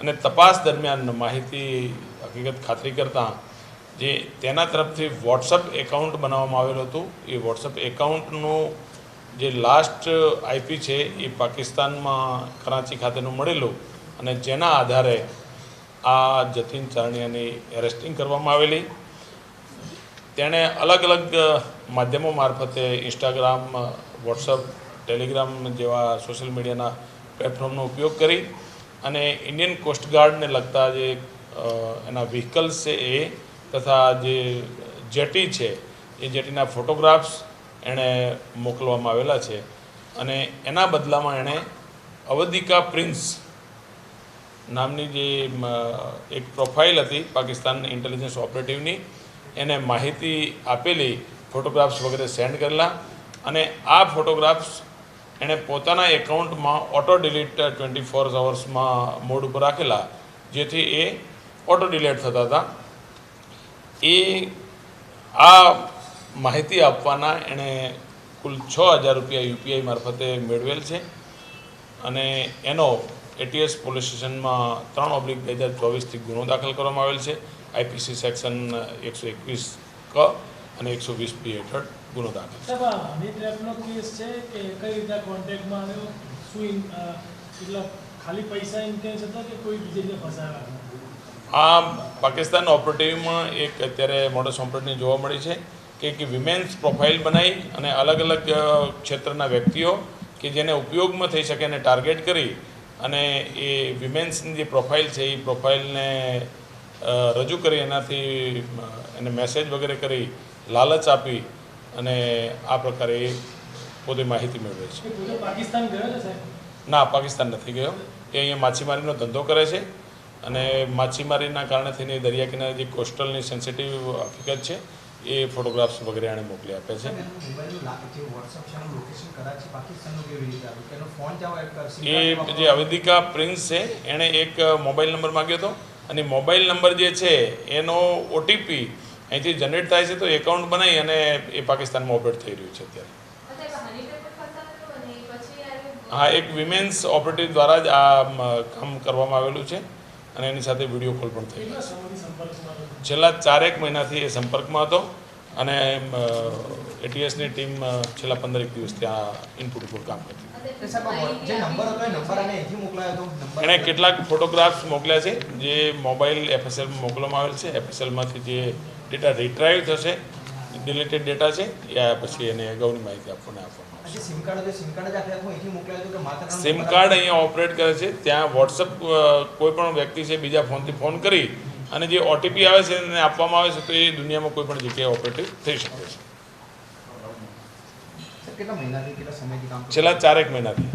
અને તપાસ દરમિયાન માહિતી હકીકત ખાતરી કરતાં જે તેના તરફથી વોટ્સઅપ એકાઉન્ટ બનાવવામાં આવેલું હતું, એ વોટ્સઅપ એકાઉન્ટનું જે લાસ્ટ આઈપી છે, એ પાકિસ્તાનમાં કરાચી ખાતેનું મળેલું અને જેના આધારે આ જતીન ચારણિયાની એરેસ્ટિંગ કરવામાં આવેલી. તેણે અલગ અલગ માધ્યમો મારફતે ઇન્સ્ટાગ્રામ વોટ્સઅપ ટેલિગ્રામ જેવા સોશિયલ મીડિયાના પ્લેટફોર્મનો ઉપયોગ કરી અને ઇન્ડિયન કોસ્ટગાર્ડને લગતા જે એના વ્હીકલ્સ છે એ, તથા જે જેટી છે, એ જેટીના ફોટોગ્રાફ્સ એણે મોકલવામાં આવેલા છે. અને એના બદલામાં એણે અવધિકા પ્રિન્સ નામની જે એક પ્રોફાઇલ હતી પાકિસ્તાન ઇન્ટેલિજન્સ ઓપરેટિવની, એને માહિતી આપેલી ફોટોગ્રાફ્સ વગેરે સેન્ડ કરેલા. અને આ ફોટોગ્રાફ્સ એણે પોતાના એકાઉન્ટમાં ઓટો ડિલીટ ટ્વેન્ટી ફોર અવર્સમાં મોડ ઉપર રાખેલા, જેથી એ ઓટો ડિલીટ થતા હતા. એ આ માહિતી આપવાના એણે કુલ છ હજાર રૂપિયા યુપીઆઈ મારફતે મેળવેલ છે. અને એનો એટીએસ પોલીસ સ્ટેશનમાં ત્રણ ઓબ્લિક બે હજાર ચોવીસથી ગુનો દાખલ કરવામાં આવેલ છે. આઈપીસી સેક્શન એકસો એકવીસ ક અને એકસો વીસ બી હેઠળ. ગુનો દાખલ સાહેબ આ ટ્રેપનો કેસ છે કે કઈ રીતે કોન્ટેક્ટમાં આવ્યો? શું એટલે ખાલી પૈસા ઇન્ટેન્સ હતા કે કોઈ બીજી રીતે ફસાયા આ પાકિસ્તાન ઓપરેટિવમાં એક અત્યારે મોડસ ઓપરેટની જોવા મળી છે કે એક વિમેન્સ પ્રોફાઇલ બનાવી અને અલગ અલગ ક્ષેત્રના વ્યક્તિઓ કે જેને ઉપયોગમાં થઈ શકે એને ટાર્ગેટ કરી અને એ વિમેન્સની જે પ્રોફાઇલ છે એ પ્રોફાઇલને રજૂ કરી એનાથી એને મેસેજ વગેરે કરી લાલચ આપી અને આ પ્રકારે એ પોતે માહિતી મેળવે છે. પાકિસ્તાન ગયો છે ના પાકિસ્તાન નથી ગયો. એ અહીંયા માછીમારીનો ધંધો કરે છે અને માછીમારીના કારણે થઈને દરિયા કિનારે જે કોસ્ટલની સેન્સિટિવ હકીકત છે એ ફોટોગ્રાફ્સ વગેરે એણે મોકલી આપે છે. એ જે અવેદિકા પ્રિન્સ છે એણે એક મોબાઈલ નંબર માગ્યો હતો. અને મોબાઈલ નંબર જે છે એનો ઓટીપી અહીંથી જનરેટ થાય છે તો એકાઉન્ટ બનાવી અને એ પાકિસ્તાનમાં ઓપરેટ થઈ રહ્યું છે અત્યારે. હા એક વિમેન્સ ઓપરેટિવ દ્વારા જ આ કામ કરવામાં આવેલું છે અને એની સાથે વીડિયો કોલ પણ થઈ ગયો? છેલ્લા ચારેક મહિનાથી એ સંપર્કમાં હતો. અને એટીએસની ટીમ છેલ્લા પંદરેક દિવસથી આ ઇનપુટ ઉપર કામ કરતી એણે કેટલાક ફોટોગ્રાફ્સ મોકલ્યા છે જે મોબાઈલ એફએસએલ મોકલવામાં આવેલ છે. એફએસએલમાંથી જે ડેટા રિટ્રાઈવ થશે ડિલેટેડ ડેટા છે એ આયા પછી એને અગાઉની માહિતી આપવાને આપવામાં સિમ કાર્ડ અહીંયા ઓપરેટ કરે છે. ત્યાં વોટ્સઅપ કોઈ પણ વ્યક્તિ છે બીજા ફોનથી ફોન કરી અને જે ઓટીપી આવે છે એને આપવામાં આવે છે તો એ દુનિયામાં કોઈ પણ જગ્યાએ ઓપરેટિવ થઈ શકે છે. કેટલા મહિનાથી કેટલા સમયથી કામ છેલ્લા ચારેક મહિનાથી.